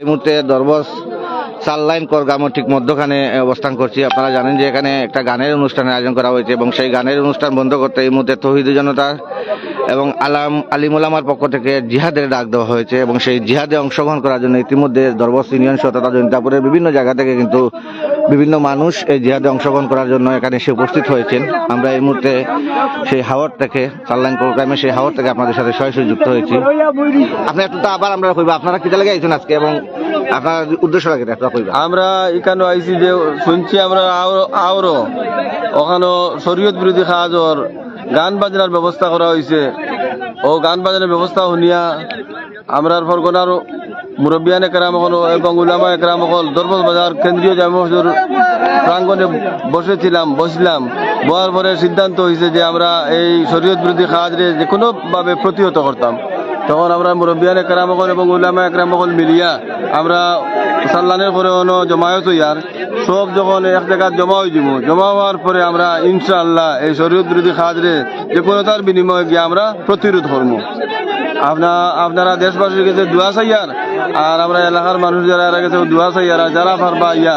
এই মুহূর্তে দরবস চার লাইন করগামো ঠিক মধ্যখানে অবস্থান করছি। আপনারা জানেন যে এখানে একটা গানের অনুষ্ঠানের আয়োজন করা হয়েছে এবং সেই গানের অনুষ্ঠান বন্ধ করতে এই মুহূর্তে তহিদু জনতা এবং আলাম আলিমুলামার পক্ষ থেকে জিহাদের ডাক দেওয়া হয়েছে এবং সেই জিহাদে অংশগ্রহণ করার জন্য ইতিমধ্যে দরবস ইউনিয়ন সহ তথা জৈন্তাপুরের বিভিন্ন জায়গা থেকে কিন্তু বিভিন্ন মানুষ এই জিহাদে অংশগ্রহণ করার জন্য এখানে এসে উপস্থিত হয়েছেন। আমরা এই মুহূর্তে সেই হাওয়ার থেকে লাইন প্রোগ্রামে সেই হাওয়ার থেকে আপনাদের সাথে সরাসরি যুক্ত হয়েছি। আপনি একটু আবার আমরা কইবা, আপনারা কিতা লাগে আইছেন আজকে এবং আপনার উদ্দেশ্য লাগে একটা কইবা। আমরা এখানে আইছি যে শুনছি আমরা আওরো ওখানে শরীয়ত বিরোধী কাজর গান বাজনার ব্যবস্থা করা হয়েছে ও গান বাজনার ব্যবস্থা শুনিয়া আমরা ফরগনার মুরব্বিয়ান একরাম হল এবং উলামা একরাম হল দরবাজ বাজার, কেন্দ্রীয় জামা মসজিদের প্রাঙ্গনে বসেছিলাম, বসলাম। বলার পরে সিদ্ধান্ত হয়েছে যে আমরা এই শরীয়ত বিরোধী কাজরে যে কোনোভাবে প্রতিহত করতাম। তখন আমরা মুরব্বিয়ান একরাম হল এবং উলামা একরাম হল মিলিয়া আমরা সাল্লানের পরে অন্য জমায়েত হইয়ার সব যখন এক জায়গায় জমা হয়ে যাব, জমা হওয়ার পরে আমরা ইনশাআল্লাহ এই শরীয়ত বিরোধী কাজরে যে কোনো তার বিনিময়ে গিয়ে আমরা প্রতিরোধ করব। আপনা আপনারা দেশবাসীর কাছে দোয়া চাইয়ার আর আমরা এলাকার মানুষ যারা, এরা গেছে দোয়া আর যারা পারবা ইয়া,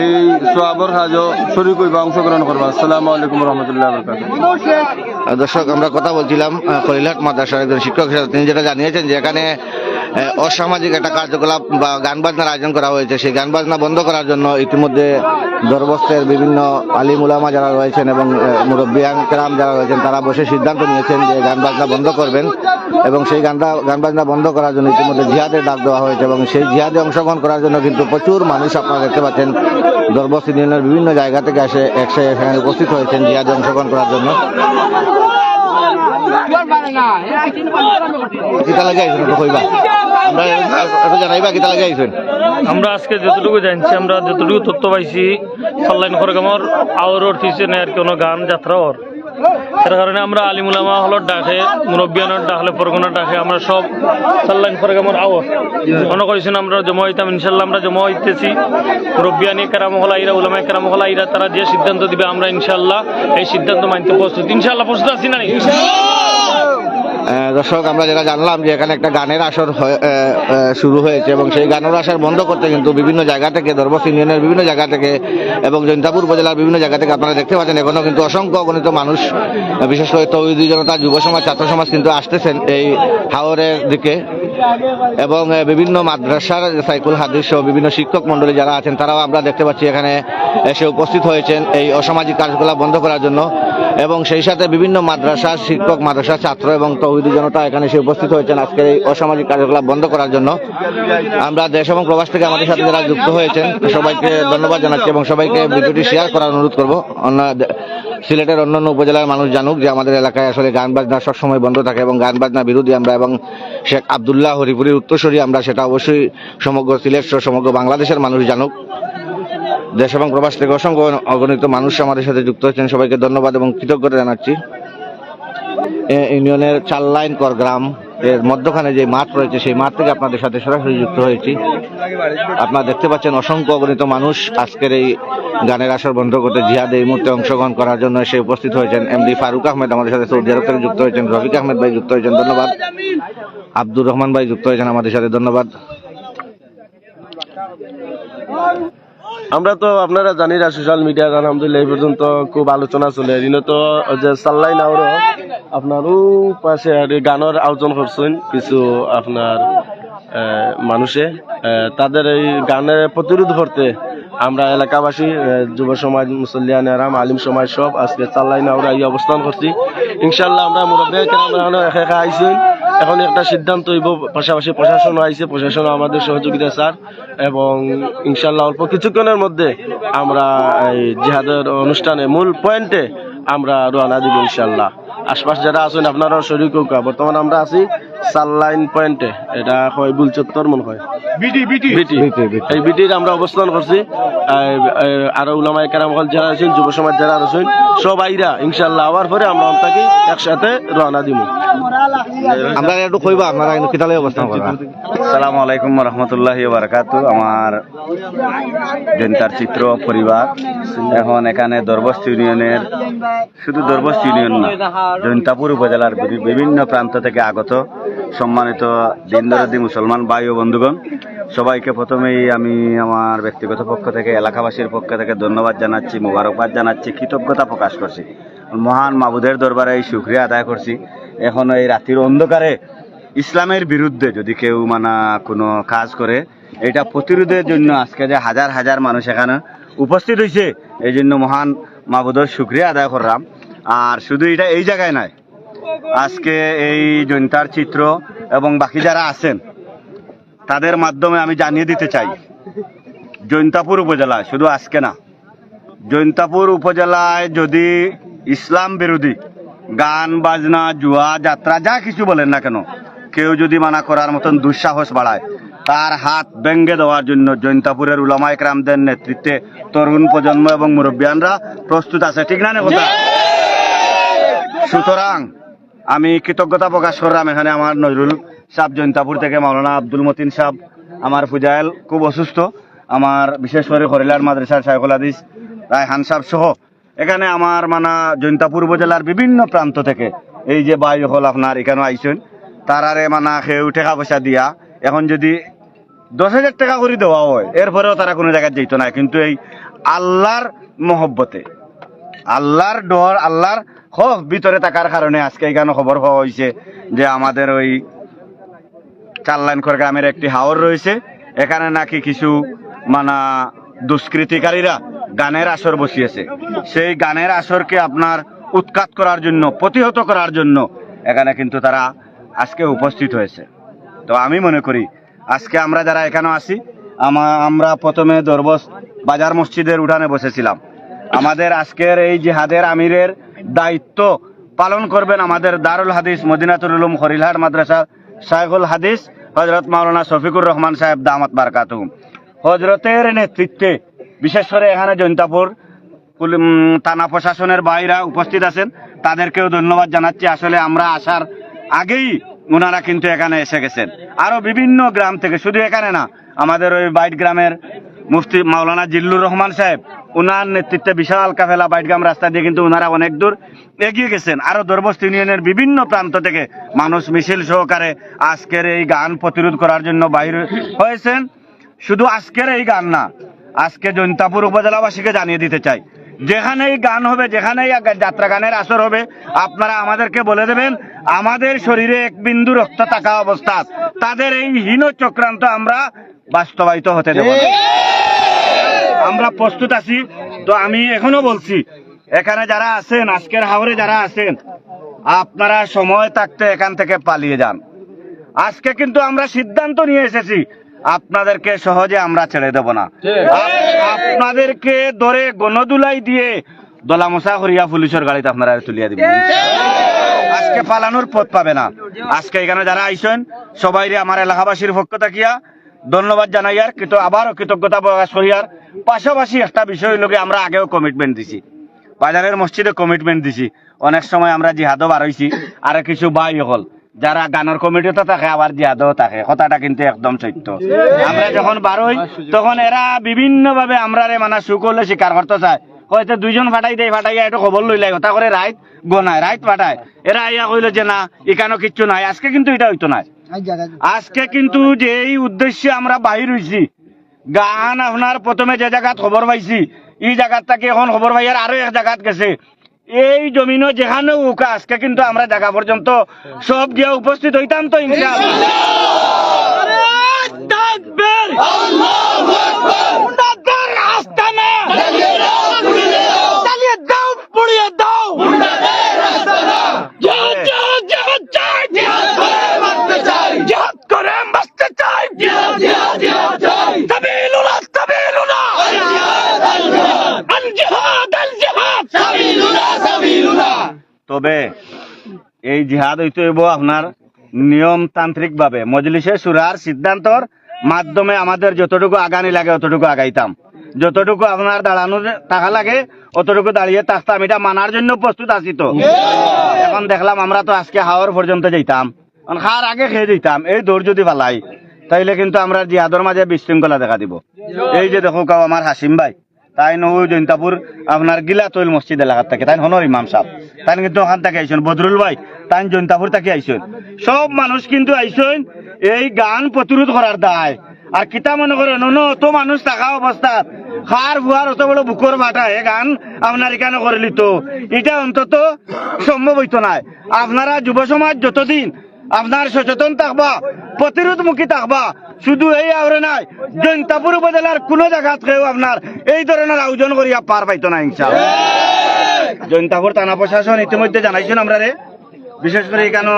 এই সোয়াবর কাজ শরীর কইবা, অংশগ্রহণ করবা। আসসালামু আলাইকুম রহমতুল্লাহ দর্শক, আমরা কথা বলছিলাম কলিলাট মাদ্রাসার একজন শিক্ষক তিনি যেটা জানিয়েছেন যে এখানে অসামাজিক একটা কার্যকলাপ বা গান বাজনার আয়োজন করা হয়েছে। সেই গান বাজনা বন্ধ করার জন্য ইতিমধ্যে দরবস্তের বিভিন্ন আলিম উলামা যারা রয়েছেন এবং মুরব্বিয়ান কেরাম যারা রয়েছেন, তারা বসে সিদ্ধান্ত নিয়েছেন যে গান বাজনা বন্ধ করবেন এবং সেই গানটা গান বাজনা বন্ধ করার জন্য ইতিমধ্যে জিহাদের ডাক দেওয়া হয়েছে এবং সেই জিহাদে অংশগ্রহণ করার জন্য কিন্তু প্রচুর মানুষ আপনারা দেখতে পাচ্ছেন, দরবস্ত ইউনিয়নের বিভিন্ন জায়গা থেকে এসে একসে এখানে উপস্থিত হয়েছেন জিহাদে অংশগ্রহণ করার জন্য। আমরা আজকে যতটুকু জানছি, আমরা যতটুকু তথ্য পাইছি সাল্লাইন খরগামর আওরর পিছনে আর কোনো গান, যাত্রা ওর। এর কারণে আমরা আলিমুলামা হলর ডাকে, মুরব্বিয়ানোর ডাকলে পরগনার ডাকে, আমরা সব সাল্লাইন খরগামর আওর। মনে করেছেন আমরা জমা হইতাম, ইনশাল্লাহ আমরা জমা হইতেছি। মুরব্বিয়ানি কেরাম হলা ইরা উলামা কেরাম হলা ইরা তারা যে সিদ্ধান্ত দিবে, আমরা ইনশাল্লাহ এই সিদ্ধান্ত মানতে প্রস্তুত। ইনশাল্লাহ প্রস্তুত আছি না? দর্শক, আমরা যেটা জানলাম যে এখানে একটা গানের আসর শুরু হয়েছে এবং সেই গানের আসর বন্ধ করতে কিন্তু বিভিন্ন জায়গা থেকে দরবস ইউনিয়নের বিভিন্ন জায়গা থেকে এবং জৈন্তাপুর উপজেলার বিভিন্ন জায়গা থেকে আপনারা দেখতে পাচ্ছেন এখনও কিন্তু অসংখ্য অগণিত মানুষ বিশেষ করে তৌহিদি জনতা, যুব সমাজ, ছাত্র সমাজ কিন্তু আসতেছেন এই হাওরের দিকে। এবং বিভিন্ন মাদ্রাসার সাইকুল হাদিস বিভিন্ন শিক্ষক মন্ডলী যারা আছেন, তারাও আমরা দেখতে পাচ্ছি এখানে এসে উপস্থিত হয়েছেন এই অসামাজিক কার্যকলাপ বন্ধ করার জন্য। এবং সেই সাথে বিভিন্ন মাদ্রাসা, শিক্ষক, মাদ্রাসা ছাত্র এবং তৌহিদি জনতা এখানে এসে উপস্থিত হয়েছেন আজকের এই অসামাজিক কার্যকলাপ বন্ধ করার জন্য। আমরা দেশ এবং প্রবাস থেকে আমাদের সাথে যারা যুক্ত হয়েছেন, সবাইকে ধন্যবাদ জানাচ্ছি এবং সবাইকে ভিডিওটি শেয়ার করার অনুরোধ করব। অন্য সিলেটের অন্যান্য উপজেলার মানুষ জানুক যে আমাদের এলাকায় আসলে গান বাজনা সবসময় বন্ধ থাকে এবং গান বাজনা বিরোধী আমরা এবং শেখ আবদুল্লাহ হরিপুরের উত্তরসূরি আমরা সেটা অবশ্যই সমগ্র সিলেট সমগ্র বাংলাদেশের মানুষ জানুক। দেশ এবং প্রবাস থেকে অসংখ্য অগণিত মানুষ আমাদের সাথে যুক্ত হয়েছেন। সবাইকে ধন্যবাদ এবং কৃতজ্ঞতা জানাচ্ছি। ইউনিয়নের চার লাইন কর গ্রাম, এর মধ্যখানে যে মাঠ রয়েছে, সেই মাঠ থেকে আপনাদের সাথে সরাসরি যুক্ত হয়েছি। আপনারা দেখতে পাচ্ছেন অসংখ্য অগণিত মানুষ আজকের এই গানের আসর বন্ধ করতে জিহাদে এই মুহূর্তে অংশগ্রহণ করার জন্য এসে উপস্থিত হয়েছেন। এমডি ফারুক আহমেদ আমাদের সাথে সৌদি আরব থেকে যুক্ত হয়েছেন, রফিক আহমেদ ভাই যুক্ত হয়েছেন, ধন্যবাদ। আব্দুর রহমান ভাই যুক্ত হয়েছেন আমাদের সাথে, ধন্যবাদ। আমরা তো আপনারা জানি না সোশ্যাল মিডিয়া আলহামদুলিল্লাহ এই পর্যন্ত খুব আলোচনা চলে। এদিন তো যে সাল্লাই নাওর আপনার ও পাশে আর গানের আয়োজন করছেন কিছু আপনার মানুষে। তাদের এই গানের প্রতিরোধ করতে আমরা এলাকাবাসী যুব সমাজ, মুসল্লিয়ান আরাম, আলিম সমাজ সব আজকে চাল্লাই নাওরা এই অবস্থান করছি। ইনশাল্লাহ আমরা মুরব্বী আইসি এখন একটা সিদ্ধান্ত হইব, পাশাপাশি প্রশাসন আইছে, প্রশাসন আমাদের সহযোগিতা, স্যার। এবং ইনশাল্লাহ অল্প কিছুক্ষণের মধ্যে আমরা এই জিহাদের অনুষ্ঠানে মূল পয়েন্টে আমরা রওনা দিব ইনশাল্লাহ। আশপাশ যারা আছেন আপনারা শরীর হোক বর্তমানে আমরা আছি সানলাইন পয়েন্টে এটা হয় বুল চত্বর মনে হয়। বিটি। এই বিটির আমরা অবস্থান করছি। আরও উলামায় কেরামহল যারা আছেন যুব সমাজ যারা আছেন সব আইরা ইনশাল্লাহ আবার পরে আমরা অন্তাকে একসাথে রওনা দিব আমরা একটু কইবা কিন্তু কিতালে অবস্থান করবেন আসসালামু আলাইকুম রহমতুল্লাহ বারাকাতু। আমার জনতার চিত্র পরিবার। এখন এখানে দরবস্ত ইউনিয়নের শুধু দরবস্ত ইউনিয়ন না জৈন্তাপুর উপজেলার বিভিন্ন প্রান্ত থেকে আগত সম্মানিত দিন দরদি মুসলমান ভাই ও বন্ধুগণ, সবাইকে প্রথমেই আমি আমার ব্যক্তিগত পক্ষ থেকে, এলাকাবাসীর পক্ষ থেকে ধন্যবাদ জানাচ্ছি, মোবারকবাদ জানাচ্ছি, কৃতজ্ঞতা প্রকাশ করছি। মহান মাবুদের দরবারে এই সুক্রিয়া আদায় করছি। এখন এই রাতির অন্ধকারে ইসলামের বিরুদ্ধে যদি কেউ মানা কোনো কাজ করে, এটা প্রতিরোধের জন্য আজকে যে হাজার হাজার মানুষ এখানে উপস্থিত হয়েছে এই জন্য মহান মাবুদের সুক্রিয়া আদায় করলাম। আর শুধু এটা এই জায়গায় নয় আজকে এই জৈন্তার চিত্র এবং বাকি যারা আছেন, তাদের মাধ্যমে আমি জানিয়ে দিতে চাই, জৈন্তাপুর উপজেলায় শুধু আজকে না, জৈন্তাপুর উপজেলায় যদি ইসলাম বিরোধী গান, বাজনা, জুয়া, যাত্রা, যা কিছু বলেন না কেন, কেউ যদি মানা করার মতন দুঃসাহস বাড়ায়, তার হাত ব্যঙ্গে দেওয়ার জন্য জৈন্তাপুরের উলামায়ক রামদের নেতৃত্বে তরুণ প্রজন্ম এবং মুরব্বিয়ানরা প্রস্তুত আছে, ঠিক না না কথা? সুতরাং আমি কৃতজ্ঞতা প্রকাশ করলাম এখানে আমার নজরুল সাহ জৈন্তাপুর থেকে মাওলানা আব্দুল মতিন সাহ আমার ফুজাইল খুব অসুস্থ, আমার বিশেষ করে হরিলাল মাদ্রাসার শাইখুল হাদিস, রায়হান সাহ সহ। এখানে আমার মানা জৈন্তাপুর উপজেলার বিভিন্ন প্রান্ত থেকে এই যে বাই হল আপনার এখানে আইসেন তারারে মানা খেউ টাকা পয়সা দিয়া এখন যদি দশ হাজার টাকা করে দেওয়া হয়, এরপরেও তারা কোনো জায়গায় যেত না। কিন্তু এই আল্লাহর মহব্বতে আল্লাহর ডর, আল্লাহর খোফ ভিতরে থাকার কারণে আজকে এখানে খবর হওয়া হয়েছে যে আমাদের ওই চার লাইন গ্রামের একটি হাওর রয়েছে। এখানে নাকি কিছু মানা দুষ্কৃতিকারীরা গানের আসর বসিয়েছে। সেই গানের আসরকে আপনার উৎখাত করার জন্য, প্রতিহত করার জন্য এখানে কিন্তু তারা আজকে উপস্থিত হয়েছে। তো আমি মনে করি, আজকে আমরা যারা এখানে আসি আমা- আমরা প্রথমে দরবস বাজার মসজিদের উঠানে বসেছিলাম। আমাদের আজকের এই জিহাদের আমিরের দায়িত্ব পালন করবেন আমাদের দারুল হাদিস মদিনাতুল উলুম হরিলহাট মাদ্রাসা শাইখুল হাদিস হজরত মাওলানা শফিকুর রহমান সাহেব দামাত বারকাতুম হজরতের নেতৃত্বে, বিশেষ করে এখানে জৈন্তাপুর থানা প্রশাসনের বাইরা উপস্থিত আছেন, তাদেরকেও ধন্যবাদ জানাচ্ছি। আসলে আমরা আসার আগেই ওনারা কিন্তু এখানে এসে গেছেন। আরও বিভিন্ন গ্রাম থেকে, শুধু এখানে না, আমাদের ওই বাইট গ্রামের মুফতি মাওলানা জিল্লুর রহমান সাহেব ওনার নেতৃত্বে বিশাল কাফেলা বাইটগ্রাম রাস্তা দিয়ে কিন্তু ওনারা অনেক দূর এগিয়ে গেছেন। আরও দরবস্ত ইউনিয়নের বিভিন্ন প্রান্ত থেকে মানুষ মিছিল সহকারে আজকের এই গান প্রতিরোধ করার জন্য বাইরে হয়েছেন। শুধু আজকের এই গান না, আজকে জৈন্তাপুর উপজেলাবাসীকে জানিয়ে দিতে চাই, যেখানেই গান হবে, যেখানেই যাত্রা গানের আসর হবে, আপনারা আমাদেরকে বলে দেবেন, আমাদের শরীরে এক বিন্দু রক্ত থাকা অবস্থা তাদের এই হীন চক্রান্ত আমরা বাস্তবায়িত হতে দেব আমরা প্রস্তুত আছি তো আমি এখনও বলছি এখানে যারা আছেন আজকের হাওরে যারা আছেন আপনারা সময় থাকতে এখান থেকে পালিয়ে যান। আজকে কিন্তু আমরা সিদ্ধান্ত নিয়ে এসেছি আপনাদেরকে সহজে আমরা ছেড়ে দেব না। আপ- আপনাদেরকে ধরে গণদুলাই দিয়ে দলামশা করিয়া পুলিশের গাড়িতে আপনারা তুলিয়া দিবেন। আজকে পালানোর পথ পাবে না। আজকে এখানে যারা আইসেন সবাই আমার এলাকাবাসীর পক্ষ থাকিয়া ধন্যবাদ জানাইয়ার কিন্তু আবারও কৃতজ্ঞতা প্রকাশ করিয়ার পাশাপাশি একটা বিষয় লোকে আমরা আগেও কমিটমেন্ট দিছি। বাজারের মসজিদে কমিটমেন্ট দিছি। অনেক সময় আমরা জিহাদও বার হইছি আর কিছু বাই হল, যারা গানের কমিটিতে থাকে, আবার জিহাদও থাকে। কথাটা কিন্তু একদম সত্য। আমরা যখন বার হই তখন এরা বিভিন্ন ভাবে আমরা রে মানে সুকলে স্বীকার করতে চায়। হয়তো দুইজন ফাটাই দেয় ফাটাইয়া একটু খবর লইলাই কথা করে রাইত গনায় রাইত ফাটায় এরা ইয়া কইলো যে, না এখানেও কিচ্ছু নাই। আজকে কিন্তু এটা হইতো না আজকে কিন্তু যে এই উদ্দেশ্যে আমরা বাহির হইছি গান আপনার প্রথমে যে জায়গাত খবর পাইছি এই জায়গাত থেকে এখন খবর পাইয়ার আরও এক জায়গাত গেছে। এই জমিনও যেখানে উকা আজকে কিন্তু আমরা জায়গা পর্যন্ত সব গিয়া উপস্থিত হইতাম তো ইনশাআল্লাহ। তবে এই জিহাদ হইতে হইব আপনার নিয়মতান্ত্রিক ভাবে মজলিসে সুরার সিদ্ধান্তর মাধ্যমে আমাদের যতটুকু আগানি লাগে, অতটুকু আগাইতাম। যতটুকু আপনার দাঁড়ানো টাকা লাগে, অতটুকু দাঁড়িয়ে থাকতাম এটা মানার জন্য প্রস্তুত আছি তো এখন দেখলাম আমরা তো আজকে হাওয়ার পর্যন্ত যাইতাম। খাওয়ার আগে খেয়ে যেতাম এই দৌড় যদি পালাই তাইলে কিন্তু আমরা জিহাদর মাঝে বিশৃঙ্খলা দেখা দিব। এই যে দেখো কাও আমার হাসিম ভাই। তাই নৌ জৈন্তাপুর আপনার গিলাতৈল মসজিদ এলাকার থেকে, তাই হনর ইমাম সাহেব। তাই কিন্তু ওখান থেকে আইসেন, বদরুল ভাই, তাই জৈন্তাপুর থেকে আইসেন। সব মানুষ কিন্তু আইসেন এই গান প্রতিরোধ করার দায়। আর কিতা মনে করেন অন্য অত মানুষ থাকা অবস্থাত খার ফুয়ার অত বড় বুকর বাটা এ গান আপনার এখানে করলি তো এটা অন্তত সম্ভব হইতো নাই। আপনারা যুব সমাজ যতদিন আপনার সচেতন থাকবা, প্রতিরোধমুখী থাকবা শুধু এই আওরে নাই জৈন্তাপুর উপজেলার কোন জায়গাত কেউ আপনার এই ধরনের আয়োজন করিয়া পার পাইতো না ইনশাআল্লাহ। জৈন্তাপুর থানা প্রশাসন ইতিমধ্যে জানাইছেন আমরা রে। বিশেষ করে এখানে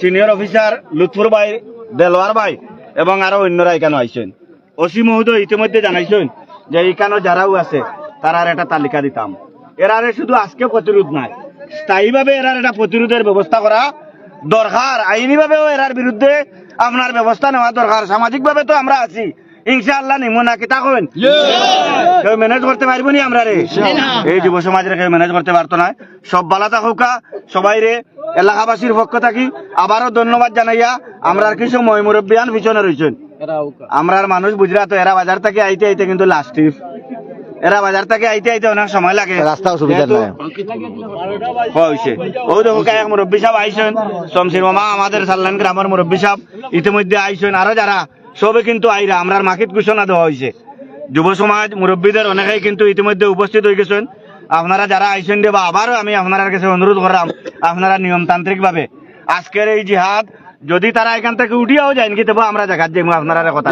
সিনিয়র অফিসার লুৎফুর ভাই দেলোয়ার ভাই এবং আরও অন্যরা এখানে আইছেন। ওসি মহোদয় ইতিমধ্যে জানাইছেন যে এখানে যারাও আছে তারার একটা তালিকা দিতাম। এরারে শুধু আজকে প্রতিরোধ নাই। স্থায়ীভাবে এরার একটা প্রতিরোধের ব্যবস্থা করা দরকার। আইনিভাবেও এরার বিরুদ্ধে আপনার ব্যবস্থা নেওয়া দরকার। সামাজিকভাবে তো আমরা আছি। ইনশাআল্লাহ নিমু না কবেন কেউ ম্যানেজ করতে পারব নি আমরা রে? এই যুব সমাজের কেউ ম্যানেজ করতে পারতো না। সব বালা থাকুকা সবাই রে এলাকাবাসীর পক্ষ থাকি। আবারও ধন্যবাদ জানাইয়া আমরা কিছু মই মুরব্বিয়ান পিছনে রয়েছেন আমরার মানুষ বুঝরা তো এরা বাজার থেকে আইতে আইতে কিন্তু লাস্ট এরা বাজার থেকে আইতে আইতে অনেক সময় লাগে। রাস্তাও সুবিধা নাই। হয়েছে। ও দেখো এক মুরব্বী সাহেব আইসেন শমশির মামা আমাদের সাল্লান গ্রামের মুরব্বী সাহেব। ইতিমধ্যে আইসেন আরও যারা সবে কিন্তু আইরা আমরার মাকিত ঘোষণা দেওয়া হয়েছে। যুব সমাজ মুরব্বীদের অনেকেই কিন্তু ইতিমধ্যে উপস্থিত হয়ে গেছেন। আপনারা যারা আইসেন দেবা আবারও আমি আপনার কাছে অনুরোধ করলাম আপনারা নিয়মতান্ত্রিক ভাবে আজকের এই জিহাদ যদি তারা এখান থেকে উঠিয়াও যায় কি তবে আমরা জায়গা যাইমু আপনারা কথা।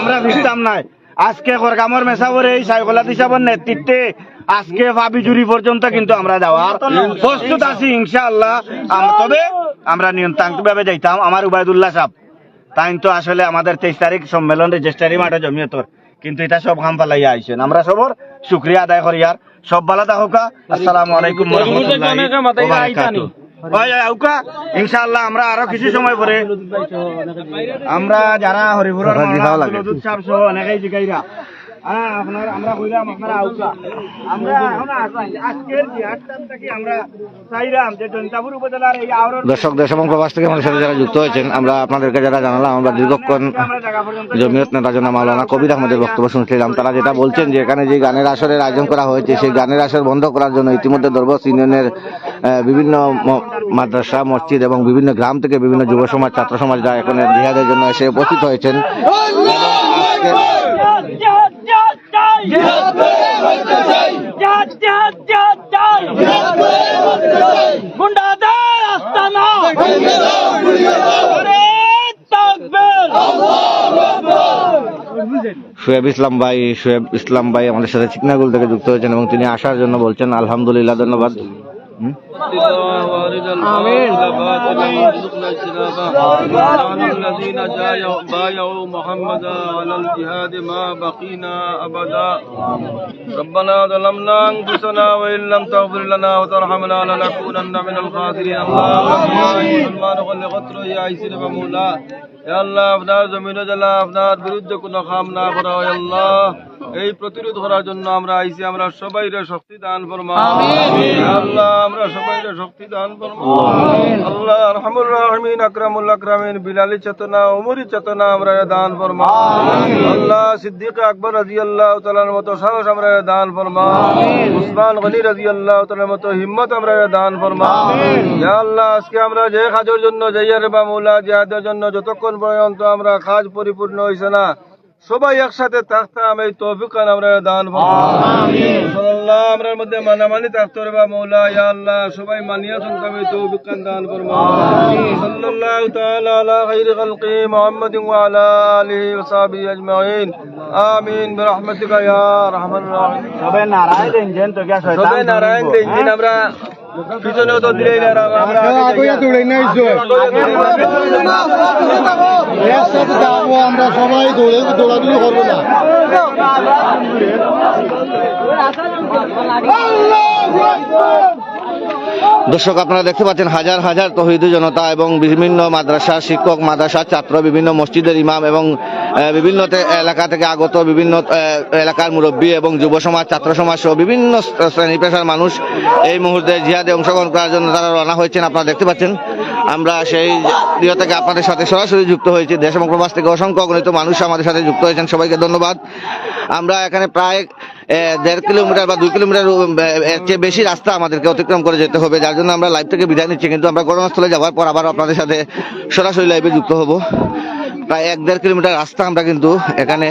আমরা বুঝতাম নাই। আজকে খরকামর মেসাবর এই সাইকলাত হিসাবের নেতৃত্বে আজকে ভাবি জুরি পর্যন্ত কিন্তু আমরা যাওয়ার প্রস্তুত আছি ইনশাআল্লাহ। তবে আমরা নিয়ন্ত্রণ ভাবে যাইতাম আমার উবায়দুল্লাহ সাহেব। তাই তো আসলে আমাদের তেইশ তারিখ সম্মেলন রেজিস্ট্রারি মাঠে জমিয়তর কিন্তু এটা সব হাম পালাইয়া আইছেন। আমরা সবর শুক্রিয়া আদায় করি আর। সব ভালো থাকুকা আসসালামু আলাইকুম রাহমাতুল্লাহি ইনশাআল্লাহ আমরা আরও কিছু সময় পরে আমরা যারা সহ অনেকেই জিগাইরা হ্যাঁ আপনার আমরা কইলাম আপনারা আউকা আমরা এখন আজ- আজকের জিহাদটার থেকে আমরা চাইলাম যে জনতাপুর উপজেলার এই আওরণ দর্শক দেশ এবং প্রবাস থেকে আমাদের সাথে যারা যুক্ত হয়েছেন আমরা আপনাদেরকে যারা জানালাম আমরা দীর্ঘক্ষণ জমিয়ত নেতা জনা মাওলানা কবির আহমদের বক্তব্য শুনছিলাম। তারা যেটা বলছেন যে এখানে যে গানের আসরের আয়োজন করা হয়েছে সেই গানের আসর বন্ধ করার জন্য ইতিমধ্যে দরবস ইউনিয়নের বিভিন্ন মাদ্রাসা মসজিদ এবং বিভিন্ন গ্রাম থেকে বিভিন্ন যুব সমাজ ছাত্র সমাজরা এখানে জিহাদের জন্য এসে উপস্থিত হয়েছেন। আজকে শুয়েব ইসলাম ভাই, শুয়েব ইসলাম ভাই আমাদের সাথে চিকনাগুল থেকে যুক্ত হয়েছেন এবং তিনি আসার জন্য বলছেন, আলহামদুলিল্লাহ, ধন্যবাদ। الله وارد الباطل وارزقنا اجتنابه ونحن الذين بايعوا محمدا على الجهاد ما بقينا ابدا ربنا ظلمنا أنفسنا وإن لم تغفر لنا وترحمنا لنكونن من الخاسرين. اللهم يا مسلمان كل قطر يا عيسر فمولا يا الله افنار زمین جلا افنار برد کو نخام نہ کراؤ اللہ এই প্রতিরোধ করার জন্য আমরা আইসি আমরা সবাই শক্তি দান ফরমা আল্লাহ আমরা সবাই শক্তি দান ফরমা আল্লাহ রহমুর রহমিন আকরামুল আকরামিন বিলালি চেতনা উমরি চেতনা আমরা দান ফরমা আল্লাহ সিদ্দিক আকবর রাজি আল্লাহ তালার মতো সাহস আমরা দান ফরমা উসমান গনি রাজি আল্লাহ তালার মতো হিম্মত আমরা দান ফরমা ইয়া আল্লাহ আজকে আমরা যে কাজের জন্য যাইয়ার বা মৌলা জিহাদের জন্য যতক্ষণ পর্যন্ত আমরা কাজ পরিপূর্ণ হয়েছে না সবাই একসাথে থাকতাম এই তৌফিকান আমরা দান আল্লাহ আমরার মধ্যে মানামানি থাকতো রে বা মৌলা ইয়া আল্লাহ সবাই মানিয়া শুনতাম এই তৌফিকান দান ফরমা সাল্লাল্লাহু তাআলা আলা খাইরি খালকি মুহাম্মাদিন ওয়া আলা আলিহি ওয়া সাহবিহি আজমাইন। আমিন বিরহমাতিকা ইয়া রাহিমিন সবে নারায় দেন তো গিয়া শয়তান সবাই নারায়ণ দিন দিন আমরা পিছনেও তো দিলেই আমরা সবাই দৌড়ে দৌড়াদৌড়ি করব না। দর্শক, আপনারা দেখতে পাচ্ছেন, হাজার হাজার তহিদু জনতা এবং বিভিন্ন মাদ্রাসা, শিক্ষক, মাদ্রাসা, ছাত্র, বিভিন্ন মসজিদের ইমাম এবং বিভিন্ন এলাকা থেকে আগত বিভিন্ন এলাকার মুরব্বী এবং যুব সমাজ, ছাত্র সমাজ সহ বিভিন্ন শ্রেণি পেশার মানুষ এই মুহূর্তে জিহাদে অংশগ্রহণ করার জন্য তারা রওনা হয়েছেন। আপনারা দেখতে পাচ্ছেন, আমরা সেই ইয়ে থেকে আপনাদের সাথে সরাসরি যুক্ত হয়েছি। দেশ এবং প্রবাস থেকে অসংখ্য অগণিত মানুষ আমাদের সাথে যুক্ত হয়েছেন। সবাইকে ধন্যবাদ। আমরা এখানে প্রায় দেড় কিলোমিটার বা দুই কিলোমিটার এর চেয়ে বেশি রাস্তা আমাদেরকে অতিক্রম করে যেতে হবে। যার জন্য আমরা লাইভ থেকে বিদায় নিচ্ছি, কিন্তু আমরা ঘটনাস্থলে যাওয়ার পর আবার আপনাদের সাথে সরাসরি লাইভে যুক্ত হব। প্রায় এক দেড় কিলোমিটার রাস্তা আমরা কিন্তু এখানে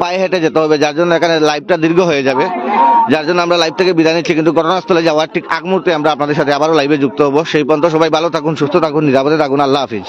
পায়ে হেঁটে যেতে হবে, যার জন্য এখানে লাইভটা দীর্ঘ হয়ে যাবে। যার জন্য আমরা লাইভ থেকে বিদায় নিচ্ছি, কিন্তু ঘটনাস্থলে যাওয়ার ঠিক আগ মুহূর্তে আমরা আপনাদের সাথে আবারও লাইভে যুক্ত হব। সেই পর্যন্ত সবাই ভালো থাকুন, সুস্থ থাকুন, নিরাপদে থাকুন। আল্লাহ হাফিজ।